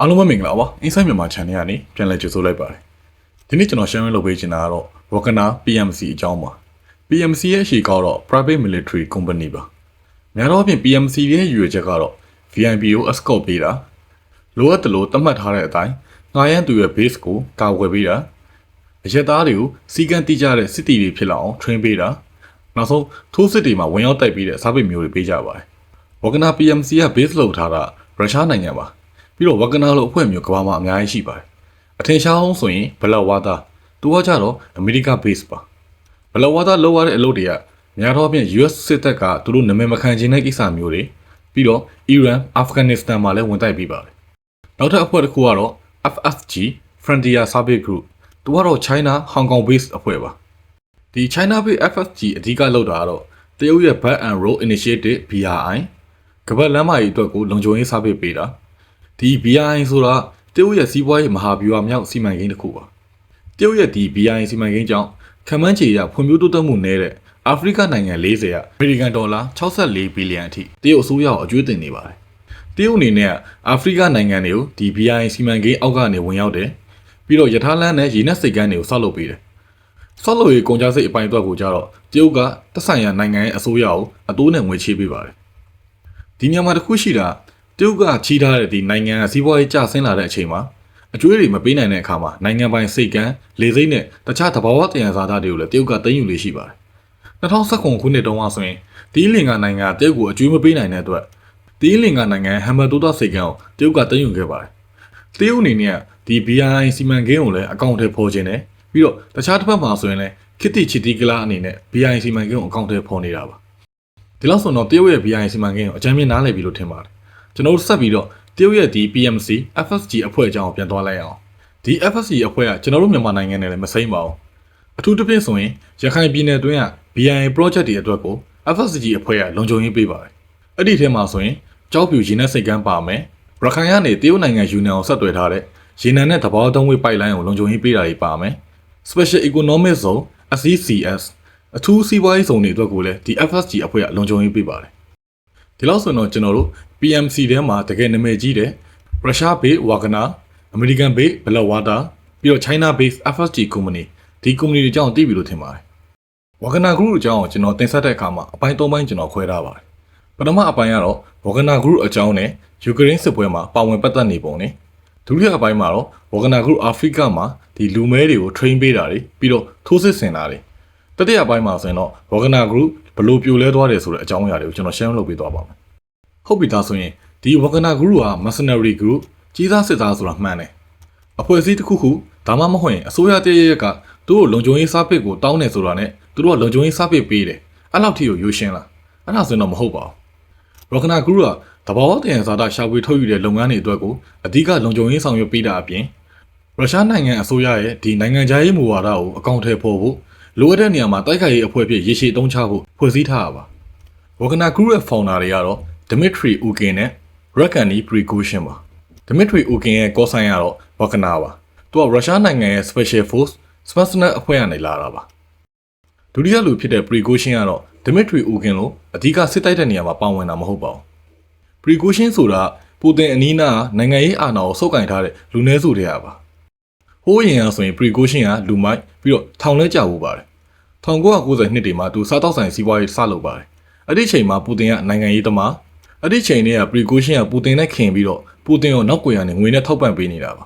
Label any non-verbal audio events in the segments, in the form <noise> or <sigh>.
အားလုံးပဲမင်္ဂလာပါ Inside မြန်မာ Channel ကနေပြန်လည်ကြိုဆိုလိုက်ပါတယ်ဒီနေ့ကျွန်တော် share လုပ်ပေးချင်တာကတော့ Wakana PMC အကြောင်းပါ PMC ရဲ့အရှိကတော့ Private Military Company ပါများသောအားဖြင့် PMC ရဲ့ရည်ရွယ်ချက်ကတော့ VIP ကို escort ပေးတာလိုအပ်တယ်လို့သတ်မှတ်ထားတဲ့အတိုင်းငှားရမ်းသူရဲ့ base ကိုကာကွယ်ပေးတာအရက်သားတွေကိုစီကံတိကျတဲ့စစ်တီတွေဖြစ်လာအောင် train ပေးတာနောက်ဆုံးထိုးစစ်တွေမှာဝင်ရောက်တိုက်ပြီးတဲ့စားပိတ်မျိုးတွေပေးကြပါတယ် Wakana PMC က base လုပ်ထားတာရုရှားနိုင်ငံပါ ပြီးတော့ Wakana လို့အဖွဲ့မျိုးကမ္ဘာမှာအများကြီးရှိပါတယ်အထင်ရှားအောင်ဆိုရင်ဘလက်ဝါတာသူကကြတော့ America base ပါဘလက်ဝါတာလောက်ရတဲ့အလုပ်တွေကများတော့ဖြင့် US စစ်တပ်ကသူတို့နာမည်မခံချင်တဲ့ကိစ္စမျိုးတွေပြီးတော့ Iran Afghanistan မှာလည်းဝင်တိုက်ပြီးပါတယ်နောက်ထပ်အဖွဲ့တစ်ခုကတော့ FSG Frontier Service Group သူကတော့ China Hong Kong base အဖွဲ့ပါဒီ China base FSG အဓိကလုပ်တာကတော့တရုတ်ရဲ့ Belt and Road Initiative BRI ကမ္ဘာလမ်းမကြီးအတွက်ကိုလုံခြုံရေးစားပေးပေးတာ ဒီ BRI ဆိုတာတရုတ်ရဲ့စီးပွားရေးမဟာဗျူဟာမြောက်စီမံကိန်းတစ်ခုပါတရုတ်ရဲ့ဒီ BRI စီမံကိန်းကြောင့်ခံမှန်းချေရဖွံ့ဖြိုးတိုးတက်မှုနည်းတဲ့အာဖရိကနိုင်ငံ40ရအမေရိကန်ဒေါ်လာ64ဘီလီယံအထိတရုတ်အစိုးရကိုအကျွေးတင်နေပါတယ်တရုတ်အနေနဲ့အာဖရိကနိုင်ငံတွေကိုဒီ BRI စီမံကိန်းအောက်ကနေဝင်ရောက်တယ်ပြီးတော့ယထာလန်းနဲ့ရေနက်စိတ်ကမ်းတွေကိုဆောက်လုပ်ပေးတယ်ဆောက်လုပ်ရေးကုန်ကြစိတ်အပိုင်းအတွက်ကိုကြတော့တရုတ်ကသက်ဆိုင်ရာနိုင်ငံရဲ့အစိုးရကိုအတိုးနဲ့ငွေချေးပေးပါတယ်ဒီညမှာတစ်ခုရှိတာ တရုတ်ကချီးထားတဲ့ဒီနိုင်ငံကစီးပွားရေးကျဆင်းလာတဲ့အချိန်မှာအကျွေးတွေမပေးနိုင်တဲ့အခါမှာနိုင်ငံပိုင်စိတ်ကန်းလေစိမ့်နဲ့တခြားသဘာဝတရားစားသားတွေကိုလည်းတရုတ်ကသိမ်းယူလေးရှိပါတယ်2019ခုနှစ်တုန်းကဆိုရင်ဒီလင်္ကာနိုင်ငံကတရုတ်ကိုအကျွေးမပေးနိုင်တဲ့အတွက်ဒီလင်္ကာနိုင်ငံဟမ်ဘာတိုတာစိတ်ကန်းကိုတရုတ်ကသိမ်းယူခဲ့ပါတယ်တရုတ်အနေနဲ့ဒီ BRI စီမံကိန်းကိုလည်းအကောင့်ထဲပေါ်ခြင်းနဲ့ပြီးတော့တခြားတစ်ဖက်မှာဆိုရင်လည်းခစ်တီချီတီကလာအနေနဲ့ BRI စီမံကိန်းကိုအကောင့်ထဲပေါ်နေတာပါဒီလောက်ဆိုတော့တရုတ်ရဲ့ BI စီမံကိန်းကိုအကြမ်းမြင်နားလည်ပြီလို့ထင်ပါတယ် ကျွန်တော်တို့ဆက်ပြီးတော့တရုတ်ရဲ့ဒီ PMC FSG အဖွဲ့အကြောင်းကိုပြန်သွားလိုက်အောင်ဒီ FSG အဖွဲ့ကကျွန်တော်တို့မြန်မာနိုင်ငံနဲ့လည်းမစိမ့်ပါဘူးအထူးသဖြင့်ဆိုရင်ရခိုင်ပြည်နယ်အတွင်းက BI project တွေအတွက်ကို FSG အဖွဲ့ကလုံခြုံရေးပေးပါတယ်အဲ့ဒီထဲမှာဆိုရင်ကြောက်ပြူရင်းနဲ့စိတ်ကမ်းပါမယ်ရခိုင်ကနေတရုတ်နိုင်ငံယူနန်ကိုဆက်သွယ်ထားတဲ့ရေနံနဲ့တဘောတုံးဝေးပိုက်လိုင်းကိုလုံခြုံရေးပေးတာတွေပါမယ် Special Economic Zone SECS အထူးစီးပွားရေးဇုံတွေအတွက်ကိုလည်းဒီ FSG အဖွဲ့ကလုံခြုံရေးပေးပါတယ် ဒီလောက်ဆိုတော့ကျွန်တော်တို့ PMC ထဲမှာတကယ်နာမည်ကြီးတယ်ရုရှားဘေးဝါဂနာအမေရိကန်ဘေးဘလက်ဝါတာပြီးတော့ China based FSG company ဒီ company တွေအကြောင်းသိပြီလို့ထင်ပါတယ်ဝါဂနာ group အကြောင်းကိုကျွန်တော်တင်ဆက်တဲ့အခါမှာအပိုင်း၃ပိုင်းကျွန်တော်ခွဲထားပါတယ်ပထမအပိုင်းကတော့ဝါဂနာ group အကြောင်းနဲ့ယူကရိန်းစစ်ပွဲမှာပါဝင်ပတ်သက်နေပုံနဲ့ဒုတိယအပိုင်းမှာတော့ဝါဂနာ group အာဖရိကမှာဒီလူမဲတွေကို train ပေးတာတွေပြီးတော့ထိုးစစ်ဆင်တာတွေတတိယပိုင်းမှာဆိုရင်တော့ Wagner Group ဘလို့ပြိုလဲသွားတယ်ဆိုတဲ့အကြောင်းအရာတွေကိုကျွန်တော် share လုပ်ပေးသွားပါမယ်။ဟုတ်ပြီဒါဆိုရင်ဒီ Wagner Group က mercenary group ကြီးစားစစ်သားဆိုတာမှန်တယ်။အဖွဲ့အစည်းတစ်ခုခုဒါမှမဟုတ်ရင်အစိုးရတရရက်ကသူတို့လုံခြုံရေးစားပစ်ကိုတောင်းနေဆိုတာနဲ့သူတို့ကလုံခြုံရေးစားပစ်ပေးတယ်။အဲ့လောက်ထိကိုရိုးရှင်းလား။အဲ့ဒါဆိုရင်တော့မဟုတ်ပါဘူး။ Wagner Group ကတဘာဝတယံဇာတာရှာဖွေထုတ်ယူတဲ့လုပ်ငန်းတွေအတွက်ကိုအဓိကလုံခြုံရေးဆောင်ရွက်ပေးတာအပြင်ရုရှားနိုင်ငံအစိုးရရဲ့ဒီနိုင်ငံခြားရေးမူဝါဒကိုအကောင့်ထဲပေါ်ဖို့ လိုအပ်တဲ့နေရာမှာတိုက်ခိုက်ရေးအဖွဲ့အဖြစ်ရေရှည်တုံးချဖို့ဖွဲ့စည်းထားတာပါ။ Wagner Group ရဲ့ founder တွေကတော့ Dmitry Ukin နဲ့ Rakani Prigozhin ပါ။ Dmitry Ukin ရဲ့ကောဆိုင်ကတော့ Wagner ပါ။သူကရုရှားနိုင်ငံရဲ့ Special Force Spetsnaz အဖွဲ့ကနေလာတာပါ။ဒုတိယလူဖြစ်တဲ့ Prigozhin ကတော့ Dmitry Ukin လို့အဓိကစစ်တိုက်တဲ့နေရာမှာပါဝင်တာမဟုတ်ပါဘူး။ Prigozhin ဆိုတာပူတင်အနီးနားနိုင်ငံရေးအာဏာကိုစုပ်ကိုင်ထားတဲ့လူနည်းစုတွေကပါ။ဟိုးရင်ကဆိုရင် Prigozhin ကလူမိုက်ပြီးတော့ထောင်လဲကြဖို့ပါတယ်။ 1990နှစ်တွေမှာသူစားတောက်ဆိုင်စီးပွားရေးစလုပ်ပါတယ်။အဲ့ဒီချိန်မှာပူတင်ကနိုင်ငံရေးသမားအဲ့ဒီချိန်တွေက Prigozhin ကပူတင်နဲ့ခင်ပြီးတော့ပူတင်ကိုနောက်ကွယ်ကနေငွေနဲ့ထောက်ပံ့ပေးနေတာပါ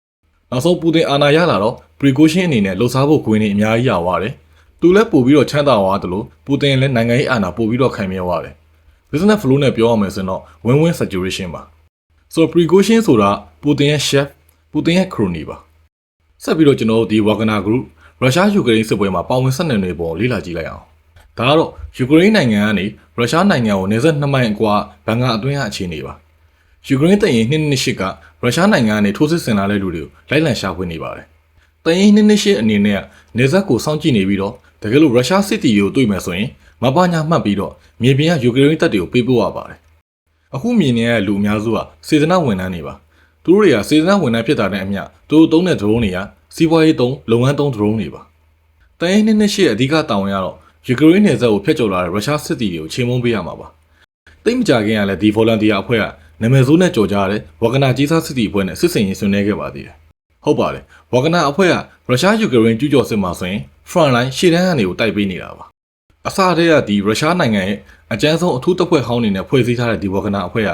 ။နောက်ဆုံးပူတင်အာဏာရလာတော့ Prigozhin အနေနဲ့လှုပ်ရှားဖို့ခွင့်နေအများကြီးရသွားတယ်။သူလည်းပို့ပြီးတော့ချမ်းသာသွားတယ်လို့ပူတင်လည်းနိုင်ငံရေးအာဏာပို့ပြီးတော့ခံမြဲသွားတယ်။ business flow နဲ့ပြောရမယ်ဆိုရင်တော့ win-win situation ပါ။ဆိုတော့ Prigozhin ဆိုတာပူတင်ရဲ့ chef ပူတင်ရဲ့ crony ပါ။ဆက်ပြီးတော့ကျွန်တော်တို့ဒီ Wagner Group ရုရှားယူကရိန်းစစ်ပွဲမှာပါဝင်ဆက်နွယ်နေပုံကိုလေ့လာကြည့်လိုက်အောင်။ဒါကတော့ယူကရိန်းနိုင်ငံကနေရုရှားနိုင်ငံကိုနေဆက်နှစ်မိုင်အကွာဘန်ကာအတွင်းကအခြေအနေပါ။ယူကရိန်းတရင်နှစ်နှစ်ရှစ်ကရုရှားနိုင်ငံကနေထိုးစစ်ဆင်လာတဲ့လူတွေကိုလိုက်လံရှာဖွေနေပါတယ်။တရင်နှစ်နှစ်ရှစ်အနေနဲ့နေဆက်ကိုစောင့်ကြည့်နေပြီးတော့တကယ်လို့ရုရှားစစ်တီကိုတွေ့မယ်ဆိုရင်မပညာမှတ်ပြီးတော့မြေပြင်ကယူကရိန်းတပ်တွေကိုပေးပို့ရပါတယ်။အခုမြင်နေရတဲ့လူအများစုကစေတနာဝန်ထမ်းတွေပါ။သူတို့တွေကစေတနာဝန်ထမ်းဖြစ်တာနဲ့အမျှသူတို့သုံးတဲ့ drone တွေက စီးပွားရေးသုံးလုပ်ငန်းသုံး drone တွေပါ။တရင်နှစ်နှစ်ရှစ်အဓိကတာဝန်ကတော့ယူကရိန်းနယ်စပ်ကိုဖျက်ကျော်လာတဲ့ရုရှားစစ်တီတွေကိုချိန်မုံပေးရမှာပါ။တိတ်မကြခင်ကလည်းဒီ volunteer အဖွဲ့ကနာမည်ဆိုးနဲ့ကြော်ကြတဲ့ဝဂနာကြီးစားစစ်တီအဖွဲ့နဲ့စစ်စင်ရေးဆွေးနွေးခဲ့ပါသေးတယ်။ဟုတ်ပါတယ်။ဝဂနာအဖွဲ့ကရုရှားယူကရိန်းကျူးကျော်စစ်မှာဆိုရင် front line ရှေ့တန်းကနေကိုတိုက်ပေးနေတာပါ။အစတည်းကဒီရုရှားနိုင်ငံရဲ့အကြမ်းဆုံးအထူးတပ်ဖွဲ့ဟောင်းအနေနဲ့ဖွဲ့စည်းထားတဲ့ဒီဝဂနာအဖွဲ့က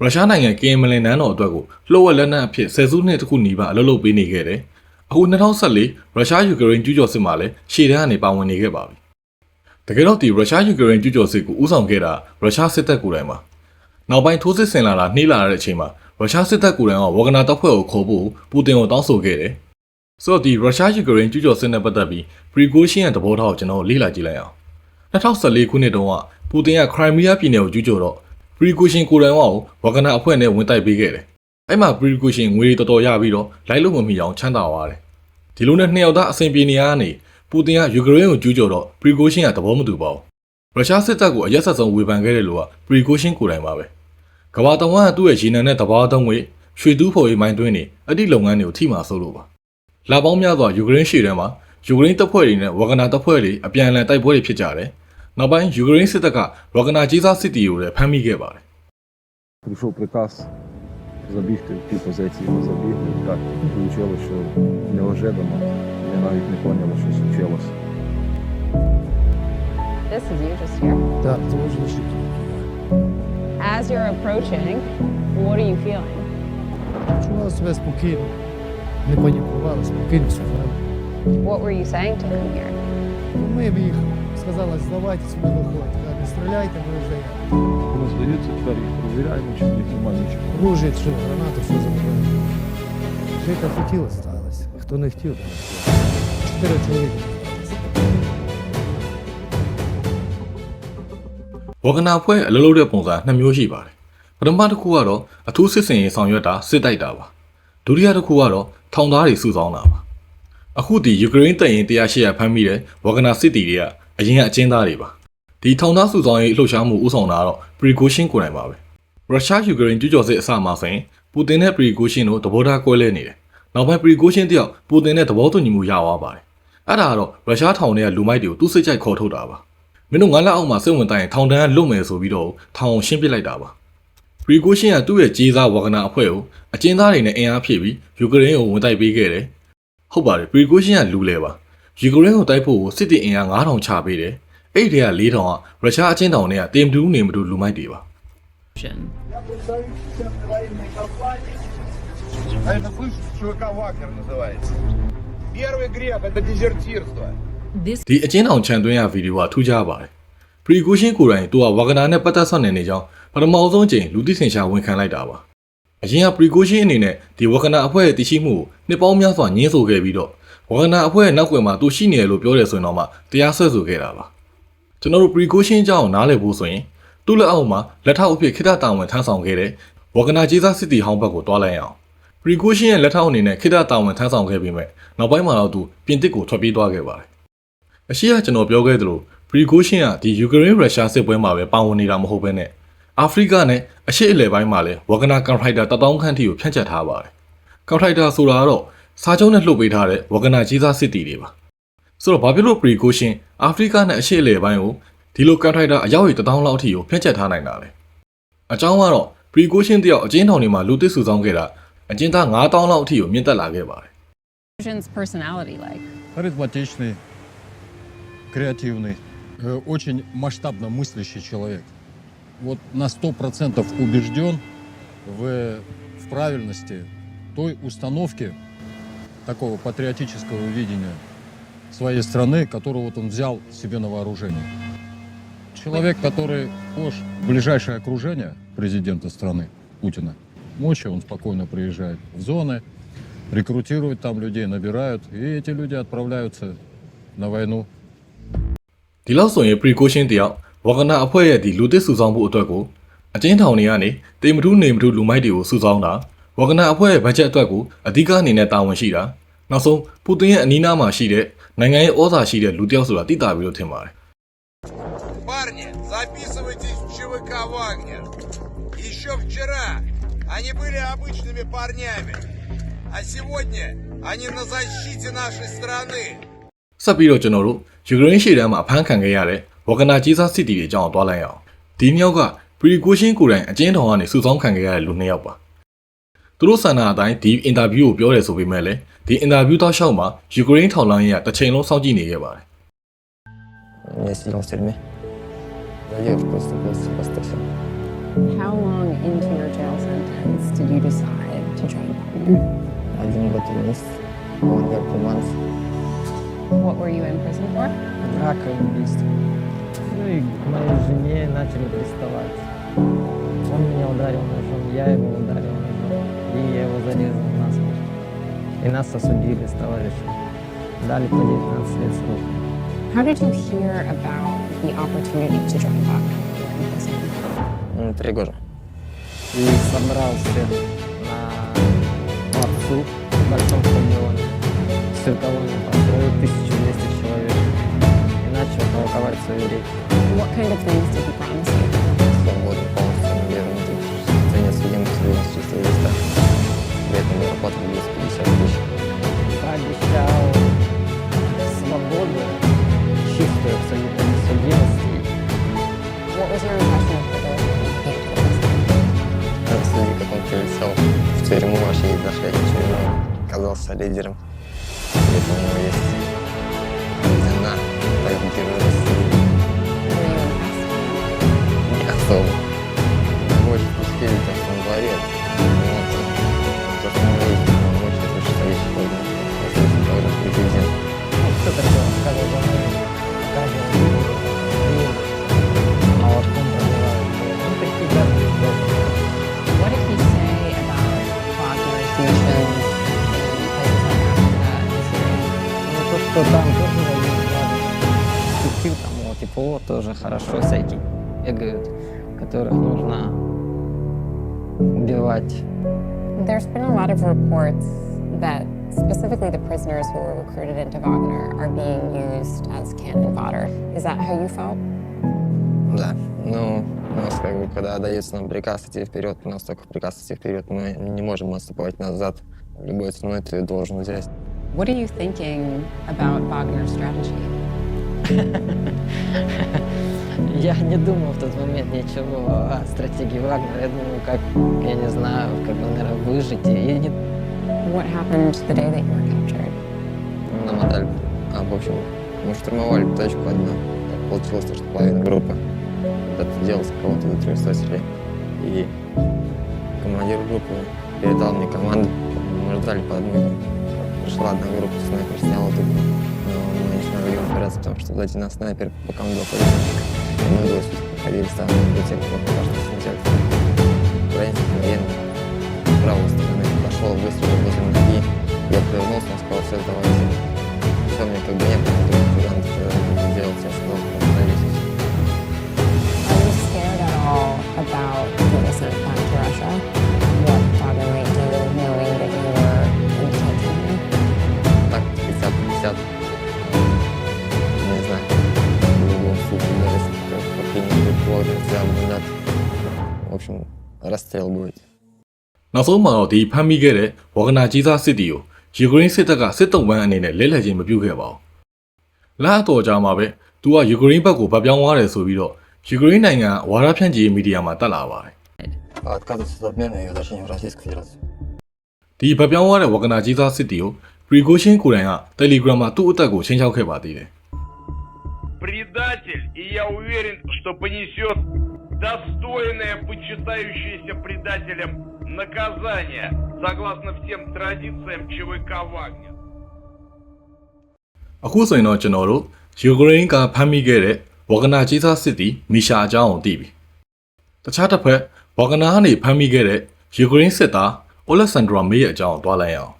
ရုရှားနိုင်ငံကင်မလင်နန်းတော်အတွက်ကိုလှုပ်ဝက်လက်နက်အဖြစ်ဆယ်စုနှစ်တခုနီးပါအလုပ်လုပ်ပေးနေခဲ့တယ်။ အခု2014ရုရှားယူကရိန်းကျူးကျော်စစ်မှာလည်းရှေ့တန်းကနေပါဝင်နေခဲ့ပါပြီ။တကယ်တော့ဒီရုရှားယူကရိန်းကျူးကျော်စစ်ကိုဦးဆောင်ခဲ့တာရုရှားစစ်တပ်ကိုယ်တိုင်ပါ။နောက်ပိုင်းထိုးစစ်ဆင်လာတာနှေးလာတဲ့အချိန်မှာရုရှားစစ်တပ်ကိုယ်တိုင်ကဝဂနာတပ်ဖွဲ့ကိုခေါ်ဖို့ပူတင်ကိုတောင်းဆိုခဲ့တယ်။ဆိုတော့ဒီရုရှားယူကရိန်းကျူးကျော်စစ်နဲ့ပတ်သက်ပြီးပရီဂိုရှင်းရဲ့သဘောထားကိုကျွန်တော်တို့လေ့လာကြည့်လိုက်အောင်။2014ခုနှစ်တုန်းကပူတင်ကခရိုင်မီးယားပြည်နယ်ကိုကျူးကျော်တော့ပရီဂိုရှင်းကိုယ်တိုင်ကဝဂနာအဖွဲ့နဲ့ဝင်တိုက်ပေးခဲ့တယ်။ အဲ့မှာပရီဂိုရှင်းငွေတွေတော်တော်ရပြီးတော့လိုက်လို့မမီအောင်ချမ်းသာသွားတယ်။ဒီလိုနဲ့နှစ်ယောက်သားအဆင်ပြေနေရကနေပူတင်ကယူကရိန်းကိုကျူးကျော်တော့ပရီဂိုရှင်းကသဘောမတူပါဘူး။ရုရှားစစ်တပ်ကိုအရက်ဆက်ဆုံးဝေဖန်ခဲ့တဲ့လူကပရီဂိုရှင်းကိုယ်တိုင်ပါပဲ။ကမ္ဘာတဝန်းကသူ့ရဲ့ရေနံနဲ့တဘာသုံးငွေရွှေတူးဖော်ရေးမိုင်းတွင်းနေအဲ့ဒီလုပ်ငန်းတွေကိုထိမှဆိုးလို့ပါ။လာပေါင်းများစွာယူကရိန်းရှေ့တန်းမှာယူကရိန်းတပ်ဖွဲ့တွေနဲ့ဝဂနာတပ်ဖွဲ့တွေအပြန်အလှန်တိုက်ပွဲတွေဖြစ်ကြတယ်။နောက်ပိုင်းယူကရိန်းစစ်တပ်ကဝဂနာကြီးစားစစ်တီကိုလည်းဖမ်းမိခဲ့ပါတယ် пришел приказ забігти в ті позиції, ми забігли. Так вийшло, що неожиданно. Я навіть не поняла, що случилось. This is you here. Так, це може лише As you're approaching, what are you feeling? Чувала себе спокійно, не панікувала, спокійно сухарем. What were you saying to him here? Ми б їх сказали, здавайте сюди виходьте, Та не стріляйте, ми вже Вони здаються, тепер їх провіряємо, чи в них немає нічого. оружие, чи гранати, все забрали. Жити хотіли, сталося. Хто не хотів, то не хотів. Чотири чоловіки. ဝဂနာအဖွဲ့အလုပ်လုပ်တဲ့ပုံစံနှစ်မျိုးရှိပါတယ်ပထမတစ်ခုကတော့အထူးစစ်စင်ရေးဆောင်ရွက်တာစစ်တိုက်တာပါဒုတိယတစ်ခုကတော့ထောင်သားတွေစုဆောင်းတာပါအခုဒီယူကရိန်းတပ်ရင်တရားရှိရဖမ်းမိတဲ့ဝဂနာစစ်တီတွေကအရင်ကအကျဉ်းသားတွေပါ ဒီထောင်သားစုဆောင်းရေးလှုပ်ရှားမှုဥဆောင်တာကတော့ပရီဂိုရှင်းကိုယ်တိုင်ပါပဲရုရှားယူကရိန်းကျူးကျော်စစ်အစမှာဆိုရင်ပူတင်နဲ့ပရီဂိုရှင်းတို့သဘောထားကွဲလဲနေတယ်နောက်ပိုင်းပရီဂိုရှင်းတယောက်ပူတင်နဲ့သဘောတူညီမှုရသွားပါတယ်အဲ့ဒါကတော့ရုရှားထောင်ထဲကလူမိုက်တွေကိုသူ့စိတ်ကြိုက်ခေါ်ထုတ်တာပါမင်းတို့ငါလက်အောက်မှာစိတ်ဝင်တိုင်းထောင်တန်းကလွတ်မယ်ဆိုပြီးတော့ထောင်အောင်ရှင်းပစ်လိုက်တာပါပရီကိုရှင်းကသူ့ရဲ့ကြေးစားဝဂနာအဖွဲ့ကိုအကျဉ်းသားတွေနဲ့အင်အားဖြည့်ပြီးယူကရိန်းကိုဝင်တိုက်ပေးခဲ့တယ်ဟုတ်ပါတယ်ပရီကိုရှင်းကလူလဲပါယူကရိန်းကိုတိုက်ဖို့ကိုစစ်တီအင်အား9000ချပေးတယ် အဲ့ဒီက၄000ကရုရှားအချင်းတောင်တွေကတင်မတူးနေမတူးလူမိုက်တွေပါရှင်ဒီအချင်းတောင်ခြံသွင်းရဗီဒီယိုကထူးခြားပါတယ်ပရီကူရှင်းကိုယ်တိုင်သူကဝါကနာနဲ့ပတ်သက်ဆက်နေနေကြောင်းပထမအဆုံးချိန်လူသိဆင်ရှာဝန်ခံလိုက်တာပါအရင်ကပရီကူရှင်းအနေနဲ့ဒီဝါကနာအဖွဲ့ရဲ့တရှိမှုကိုနှစ်ပေါင်းများစွာညှင်းဆိုခဲ့ပြီးတော့ဝါကနာအဖွဲ့ရဲ့နောက်ကွယ်မှာသူရှိနေတယ်လို့ပြောတယ်ဆိုရင်တော့မှတရားစွဲဆိုခဲ့တာပါ ကျွန်တော်တို့ပရီကိုရှင်းအကြောင်းကိုနားလည်ဖို့ဆိုရင်သူ့လက်အောက်မှာလက်ထောက်အဖြစ်ခိတတာဝန်ထမ်းဆောင်ခဲ့တဲ့ဝဂနာကြီးစားစစ်တီဟောင်းဘက်ကိုတွားလိုက်အောင်ပရီကိုရှင်းရဲ့လက်ထောက်အနေနဲ့ခိတတာဝန်ထမ်းဆောင်ခဲ့ပြီးမဲ့နောက်ပိုင်းမှာတော့သူပြင်တစ်ကိုထွက်ပြေးသွားခဲ့ပါတယ်အရှိကကျွန်တော်ပြောခဲ့သလိုပရီဂိုရှင်းကဒီယူကရိန်းရုရှားစစ်ပွဲမှာပဲပါဝင်နေတာမဟုတ်ဘဲနဲ့အာဖရိကနဲ့အရှေ့အလယ်ပိုင်းမှာလည်းဝဂနာကန်ထရိုက်တာတပေါင်းခန့်ထိကိုဖြန့်ကျက်ထားပါတယ်။ကန်ထရိုက်တာဆိုတာကတော့စားကျုံးနဲ့လှုပ်ပေးထားတဲ့ဝဂနာကြီးစားစစ်တီတွေပါ။ ဆိုတော့ဘာဖြစ်လို့ပရီဂိုရှင်းအာဖရိကနဲ့အရှေ့အလယ်ပိုင်းကိုဒီလိုကန်ထရိုက်တာအရောက်ရတပေါင်းလောက်ထိကိုဖြန့်ကျက်ထားနိုင်တာလဲ။အကြောင်းကတော့ပရီဂိုရှင်းတယောက်အကျဉ်းထောင်တွေမှာလူသစ်စုဆောင်းခဲ့တာအကျဉ်းသား9000လောက်အထိကိုမြင့်တက်လာခဲ့ပါတယ် Vision's personality like? харизматичный, креативный, э, очень масштабно мыслящий человек. Вот на 100% убежден в, в правильности той установки такого патриотического видения своей страны, которую вот он взял себе на вооружение. Человек, который вхож в ближайшее окружение президента страны Путина. Ночью он спокойно приезжает в зоны, рекрутируют там людей, набирают, и эти люди отправляются на войну. ဒီလောက်ဆိုရင် precaution တယောက်ဝဂနာအဖွဲ့ရဲ့ဒီလူသစ်စုဆောင်းဖို့အတွက်ကိုအကျဉ်းထောင်တွေကနေတေမထူးနေမထူးလူမိုက်တွေကိုစုဆောင်းတာဝဂနာအဖွဲ့ရဲ့ဘတ်ဂျက်အတွက်ကိုအဓိကအနေနဲ့တာဝန်ရှိတာနောက်ဆုံးပူတင်ရဲ့အနီးနားမှာရှိတဲ့ နိုင်ငံရဲ့ဩဇာရှိတဲ့လူတယောက်ဆိုတာသိတာပြီလို့ထင်ပါတယ် Парни, записывайтесь в ЧВК Вагнер. Еще вчера они были обычными парнями. А сегодня они на защите нашей страны. ဆက်ပြီးတော့ကျွန်တော်တို့ယူကရိန်းရှေ့တန်းမှာအဖမ်းခံခဲ့ရတဲ့ဝဂနာကြီးစားစစ်တီတွေအကြောင်းကိုတွားလိုက်အောင်ဒီမြောက်ကပ precaution ကိုယ်တိုင်အကျဉ်းထောင်ကနေစုဆောင်းခံခဲ့ရတဲ့လူနှစ်ယောက်ပါသူတို့ဆန္ဒအတိုင်းဒီအင်တာဗျူးကိုပြောတယ်ဆိုပေမဲ့လည်း ဒီအင်တာဗျူးတောက်လျှောက်မှာယူကရိန်းထောက်လှမ်းရေးကတစ်ချိန်လုံးစောင့်ကြည့်နေခဲ့ပါတယ် Я сидел в тюрьме. Я просто просто просто все. How long into your jail sentence did you decide to join Wagner? Один год и месяц. One year, two months. What were you in prison for? Драка и убийство. Ну и к моей жене начали приставать. Он меня ударил ножом, я его ударил ножом. И я его зарезал насмерть. И нас осудили с товарищем. Дали по 19 лет срока. How did you hear about the opportunity to join Wagner года. И собрал всех на плацу в большом стадионе. Цирковой построил 1200 человек. И начал толковать свою речь. What kind of things did he promise you? Свободу полностью вернуть. Цене судимости, с чистого листа. При этом я работал 250 was Как он прилетел в тюрьму, вообще не нашли тюрьму. казался лидером. Где-то у него есть ордена, так герой России. Не особо. Его же пустили там что он дворец. Вот, то, что мы есть, он хочет лишь стоит в полном. Если ты говоришь президент. Кто такой сказал, что он то, что там тоже воюют, ладно. Шутил там, вот, типа, вот, тоже хорошо всякие бегают, которых нужно убивать. There's been a lot of reports that specifically the prisoners who were recruited into Wagner are being used as cannon fodder. Is that how you felt? Да. Ну, у нас как бы, когда дается нам приказ идти вперед, у нас только приказ идти вперед, мы не можем отступать назад. Любой ценой ты должен взять. What are you thinking about Wagner's strategy? <laughs> Я не думал в тот момент ничего о стратегии Вагнера. Я думал, как, я не знаю, как бы, наверное, выжить. И не... What happened the day that you were captured? Нам отдали, а, в общем, мы штурмовали точку одну. Так получилось, что половина группы это дело с кого-то до 300 селей. И командир группы передал мне команду. Мы ждали по одной. Пришла одна группа, снайпер сняла тупо. Но мы начинали ее упираться, потому что сзади нас снайпер, пока мы два пулеметчика. И мы двое сутки ходили там, летели по каждому снятия. Украинский военный с правой стороны пошел, выстрелил возле ноги. Я повернулся, он сказал, все, давайте. Все, мне как бы не было других вариантов э, делать, я сказал, остановитесь. Are you scared at all about being sent back to Russia? 50-50. Не знаю. В любом случае, даже если какие-нибудь плоды тебя обвинят. В общем, расстрел будет. နောက်ဆုံးမှာတော့ဒီဖမ်းမိခဲ့တဲ့ဝဂနာကြီးစားစစ်တီကိုယူကရိန်းစစ်တပ်ကစစ်တုံးပန်းအနေနဲ့လဲလှယ်ခြင်းမပြုခဲ့ပါဘူး။လအတော်ကြာမှာပဲသူကယူကရိန်းဘက်ကိုဗတ်ပြောင်းသွားတယ်ဆိုပြီးတော့ယူကရိန်းနိုင်ငံဝါဒဖြန့်ချီရေးမီဒီယာမှာတက်လာပါတယ် А отказываться от обмена и возвращения в Российскую Федерацию. ။ဒီဗတ်ပြောင်းသွားတဲ့ဝဂနာကြီးစားစစ်တီကို precaution ကိုယ်တိုင်က Telegram မှာသူ့အသက်ကိုချင်းချောက်ခဲ့ပါသေးတယ် Предатель, и я уверен, что понесет достойное, почитающееся предателем наказание, согласно всем традициям ЧВК «Вагнер». ။အခုဆိုရင်တော့ကျွန်တော်တို့ယူကရိန်းကဖမ်းမိခဲ့တဲ့ဝဂနာကြီးစားစစ်တီမီရှာအကြောင်းကိုသိပြီ။တခြားတစ်ဖက်ဝဂနာကနေဖမ်းမိခဲ့တဲ့ယူကရိန်းစစ်သားအိုလက်ဆန်ဒရာမေးရဲ့အကြောင်းကိုတွားလိုက်အောင်။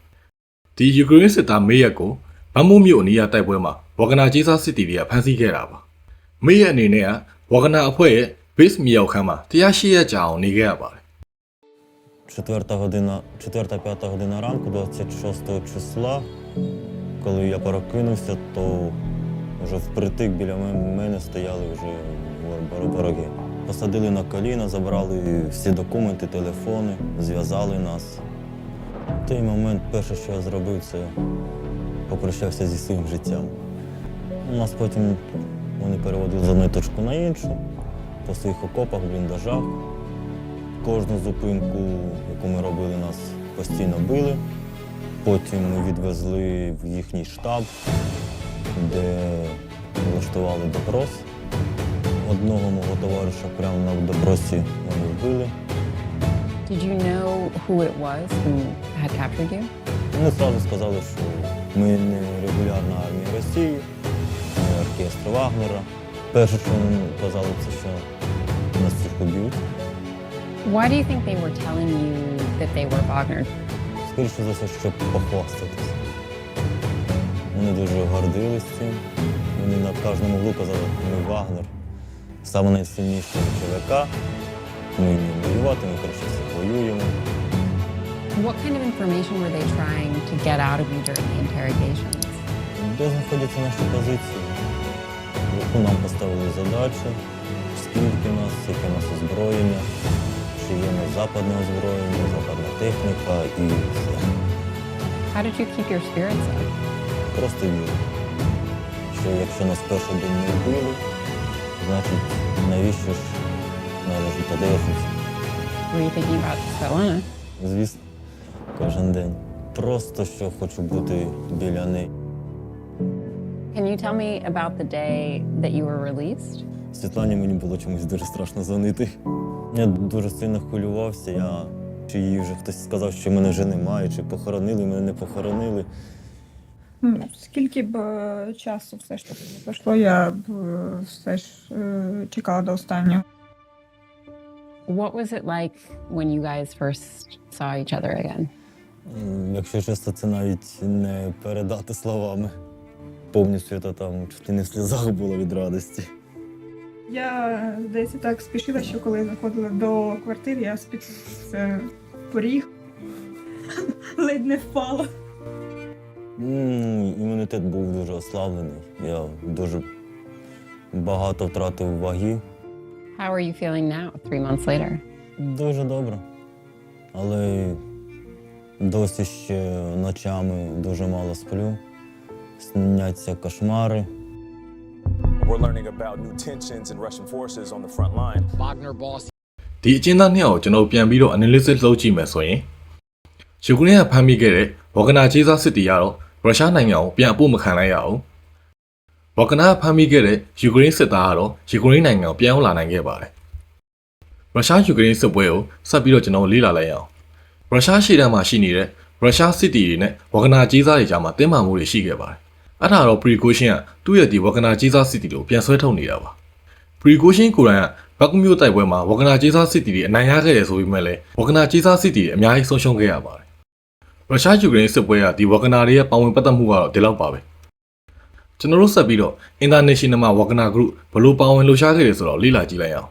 ဒီယူကရိန်းစစ်သားမေးရက်ကိုဗမ်မိုးမြို့အနီးအတိုက်ပွဲမှာဝဂနာကြီးစားစစ်တီတွေကဖမ်းဆီးခဲ့တာပါ။မေးရက်အနေနဲ့ကဝဂနာအဖွဲ့ရဲ့ base မြောက်ခန်းမှာတရားရှိရက်ကြာအောင်နေခဲ့ရပါတယ် Четверта година, четверта п'ята година ранку, 26 числа, коли я прокинувся, то вже впритик біля ме- мене стояли вже вор- вороги. Посадили на коліна, забрали всі документи, телефони, зв'язали нас. В той момент перше, що я зробив, це попрощався зі своїм життям. Нас потім вони переводили з одної точки на іншу. по своїх окопах, бліндажах. Кожну зупинку, яку ми робили, нас постійно били. Потім ми відвезли в їхній штаб, де влаштували допрос. Одного мого товариша прямо на допросі вони вбили. Did you know who it was who had captured you? Вони одразу сказали, що ми не регулярна армія Росії, ми оркестр Вагнера. Перше, що вони казали, це що нас всіх уб'ють. Why do you think they were telling you that they were Wagner? Скоріше за все, щоб похвастатися. Вони дуже гордились цим. Вони на кожному углу казали, ми Вагнер. Саме найсильніші ЧВК. Ми вміємо воювати, ми краще всіх воюємо. What kind of information were they trying to get out of you during the interrogations? Де знаходяться наші позиції? Яку нам поставили задачу, скільки нас, яке нас озброєння, чи є нас западне озброєння, западна техніка і все. How did you keep your spirits up? Просто вірю, що якщо нас перший день не вбили, значить навіщо ж одержиться? Were you thinking about Svetlana? Звісно, кожен день. Просто що хочу бути біля неї. Can you tell me about the day that you were released? Світлані мені було чомусь дуже страшно дзвонити. Я дуже сильно хвилювався. Я чи їй вже хтось сказав, що мене вже немає, чи похоронили, мене не похоронили. Ну, скільки б е, часу все ж таки пройшло, я б е, все ж е, чекала до останнього. What was it like when you guys first saw each other again? Якщо чесно, це навіть не передати словами. Повністю це там чуть не в сльозах було від радості. Я, здається, так спішила, що коли заходила до квартири, я спіткнулася поріг. <laughs> Ледь не впала. Ну, імунітет був дуже ослаблений. Я дуже багато втратив ваги. How are you feeling now, three months later? Дуже добре. Але досі ще ночами дуже мало сплю. Сняться кошмари. We're learning about new tensions in Russian forces on the front line. Wagner boss ဒီအကျဉ်းသားနှစ်ယောက်ကိုကျွန်တော်ပြန်ပြီးတော့ analysis လုပ်ကြည့်မယ်ဆိုရင်ယူကရိန်းကဖမ်းမိခဲ့တဲ့ဝဂနာခြေစားစစ်တီကတော့ရုရှားနိုင်ငံကိုပြန်အပို့မခံလိုက်ရဘူး ဝဂနာကဖမ်းမိခဲ့တဲ့ယူကရိန်းစစ်သားကတော့ယူကရိန်းနိုင်ငံကိုပြန်ရောက်လာနိုင်ခဲ့ပါတယ်ရုရှားယူကရိန်းစစ်ပွဲကိုဆက်ပြီးတော့ကျွန်တော်လေ့လာလိုက်ရအောင်ရုရှားရှေ့တန်းမှာရှိနေတဲ့ရုရှားစစ်တီတွေနဲ့ဝဂနာခြေစားတွေကြားမှာတင်းမာမှုတွေရှိခဲ့ပါတယ်အဲ့ဒါတော့ precaution ကသူ့ရဲ့ဒီဝဂနာခြေစားစစ်တီတွေကိုပြန်ဆွဲထုတ်နေတာပါ precaution ကိုယ်တိုင်ကဘက်ကူမျိုးတိုက်ပွဲမှာဝဂနာကျေးစားစစ်တီတွေအနိုင်ရခဲ့တယ်ဆိုပေမဲ့လည်းဝဂနာကျေးစားစစ်တီတွေအများကြီးဆုံးရှုံးခဲ့ရပါတယ်။ရုရှားယူကရိန်းစစ်ပွဲကဒီဝဂနာတွေရဲ့ပါဝင်ပတ်သက်မှုကတော့ဒီလောက်ပါပဲ။ ကျွန်တော်တို့ဆက်ပြီးတော့ International မှာ Wagner Group ဘလို့ပါဝင်လှူရှားခဲ့တယ်ဆိုတော့လေ့လာကြည့်လိုက်အောင်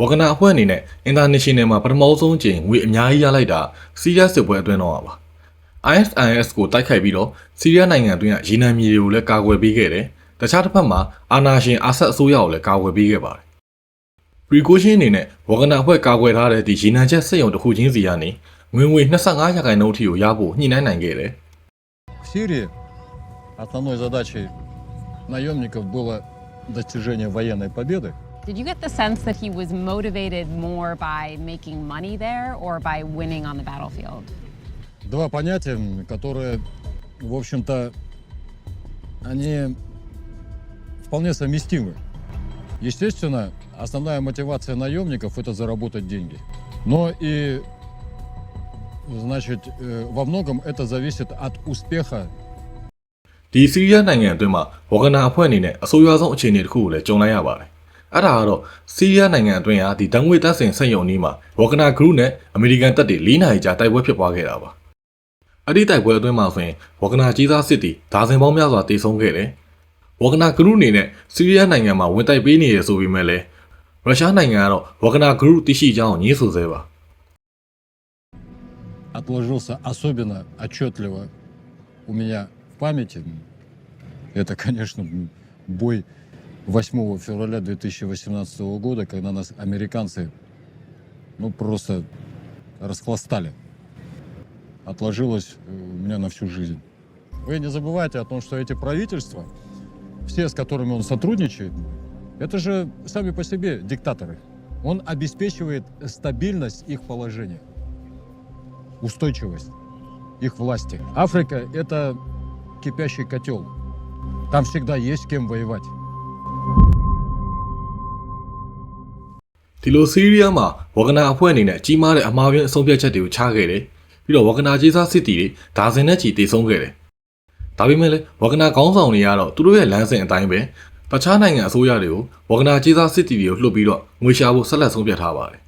ဝဂနာအဖွဲ့အနေနဲ့ International မှာပထမဆုံးကြိမ်ငွေအများကြီးရလိုက်တာစီးရီးယားစစ်ပွဲအတွင်းတော့ပါ ISIS ကိုတိုက်ခိုက်ပြီးတော့စီးရီးယားနိုင်ငံအတွင်းကရေနံမြေတွေကိုလည်းကာကွယ်ပေးခဲ့တယ်။တခြားတစ်ဖက်မှာအာဏာရှင်အာဆတ်အစိုးရကိုလည်းကာကွယ်ပေးခဲ့ပါတယ်။ Precaution အနေနဲ့ဝဂနာအဖွဲ့ကာကွယ်ထားတဲ့ဒီရေနံချက်စစ်ရုံတစ်ခုချင်းစီကနေငွေငွေ25ရာခိုင်နှုန်းအထိကိုရဖို့ညှိနှိုင်းနိုင်ခဲ့တယ်။ Syria основной задачей наемников было достижение военной победы. Did you get the sense that he was motivated more by making money there or by winning on the battlefield? Два понятия, м, которые, в общем-то, они вполне совместимы. Естественно, основная мотивация наемников – это заработать деньги. Но и, значит, э, во многом это зависит от успеха ဒီစီးရီးယားနိုင်ငံအတွင်းမှာဝဂနာအဖွဲ့အနေနဲ့အဆိုးရွားဆုံးအခြေအနေတစ်ခုကိုလည်းကြုံလိုက်ရပါတယ်အဲ့ဒါကတော့စီးရီးယားနိုင်ငံအတွင်းဟာဒီတန်ငွေတပ်ဆင်စက်ရုံနီးမှာဝဂနာ group နဲ့အမေရိကန်တပ်တွေ၄နိုင်ကြာတိုက်ပွဲဖြစ်ပွားခဲ့တာပါအဲ့ဒီတိုက်ပွဲအတွင်းမှာဆိုရင်ဝဂနာကြီးစားစစ်တီဒါဇင်ပေါင်းများစွာတေဆုံးခဲ့တယ်ဝဂနာ group အနေနဲ့စီးရီးယားနိုင်ငံမှာဝင်တိုက်ပေးနေရဆိုပေမဲ့လည်းရုရှားနိုင်ငံကတော့ဝဂနာ group တရှိကြောင်းညှင်းဆိုသေးပါ отложился особенно отчетливо у меня в памяти. Это, конечно, бой 8 февраля 2018 года, когда нас американцы ну, просто расхластали. Отложилось э, у меня на всю жизнь. Вы не забывайте о том, что эти правительства, все, с которыми он сотрудничает, Это же сами по себе диктаторы. Он обеспечивает стабильность их положения, устойчивость их власти. Африка — это кипящий котел. Там всегда есть с кем воевать. ဒီလိုဆီးရီးယားမှာဝဂနာအဖွဲ့အနေနဲ့ကြီးမားတဲ့အမှားယွင်းအဆုံးဖြတ်ချက်တွေကိုချခဲ့တယ်ပြီးတော့ဝဂနာကြီးစားစစ်တီတွေဒါဇင်နဲ့ချီတည်ဆုံးခဲ့တယ်ဒါပေမဲ့လည်းဝဂနာခေါင်းဆောင်တွေကတော့သူတို့ရဲ့လမ်းစဉ်အတိုင်းပဲတခြားနိုင်ငံအစိုးရတွေကိုဝဂနာကြီးစားစစ်တီတွေကိုလှုပ်ပြီးတော့ငွေရှာဖို့ဆက်လက်ဆုံးဖြတ်ထားပါတယ်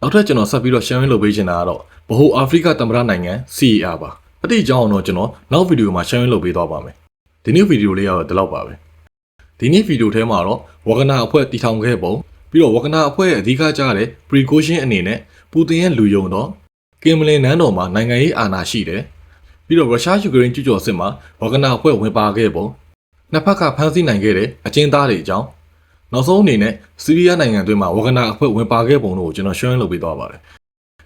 နောက်ထပ်ကျွန်တော်ဆက်ပြီးတော့ sharing လုပ်ပေးချင်တာကတော့ဗဟိုအာဖရိကသမ္မတနိုင်ငံ CAR ပါ အတိအကြောင်းတော့ကျွန်တော်နောက်ဗီဒီယိုမှာ sharing လုပ်ပေးသွားပါမယ်ဒီနေ့ဗီဒီယိုလေးကတော့ဒီလောက်ပါပဲဒီနေ့ဗီဒီယိုထဲမှာတော့ဝဂနာအဖွဲ့တည်ထောင်ခဲ့ပုံပြီးတော့ဝကနာအဖွဲ့ရဲ့အဓိကကြားတဲ့ precaution အနေနဲ့ပူတင်ရဲ့လူယုံတော့ကင်မလင်နန်းတော်မှာနိုင်ငံရေးအာဏာရှိတယ်ပြီးတော့ရုရှားယူကရိန်းကျူးကျော်စစ်မှာဝကနာအဖွဲ့ဝင်ပါခဲ့ပုံနှစ်ဖက်ကဖမ်းဆီးနိုင်ခဲ့တဲ့အကျဉ်းသားတွေအကြောင်းနောက်ဆုံးအနေနဲ့စီးရီးယားနိုင်ငံအတွင်းမှာဝကနာအဖွဲ့ဝင်ပါခဲ့ပုံတို့ကိုကျွန်တော် share လုပ်ပေးသွားပါတယ်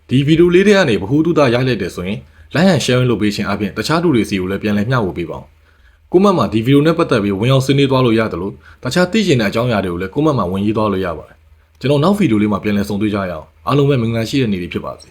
ဒီဗီဒီယိုလေးတွေကနေဘ ഹു တုဒရိုက်လိုက်တယ်ဆိုရင် like and share လုပ်ပေးခြင်းအပြင်တခြားသူတွေစီကိုလည်းပြန်လည်မျှဝေပေးပါအောင်ကိုမန့်မှာဒီဗီဒီယိုနဲ့ပတ်သက်ပြီးဝင်အောင်ဆွေးနွေးသွားလို့ရတယ်လို့တခြားသိချင်တဲ့အကြောင်းအရာတွေကိုလည်းကိုမန့်မှာဝင်ရေးသွားလို့ရပါတယ်ကျွန်တော်နောက်ဗီဒီယိုလေးမှာပြန်လည်ဆုံတွေ့ကြရအောင်အားလုံးပဲမင်္ဂလာရှိတဲ့နေ့တွေဖြစ်ပါစေ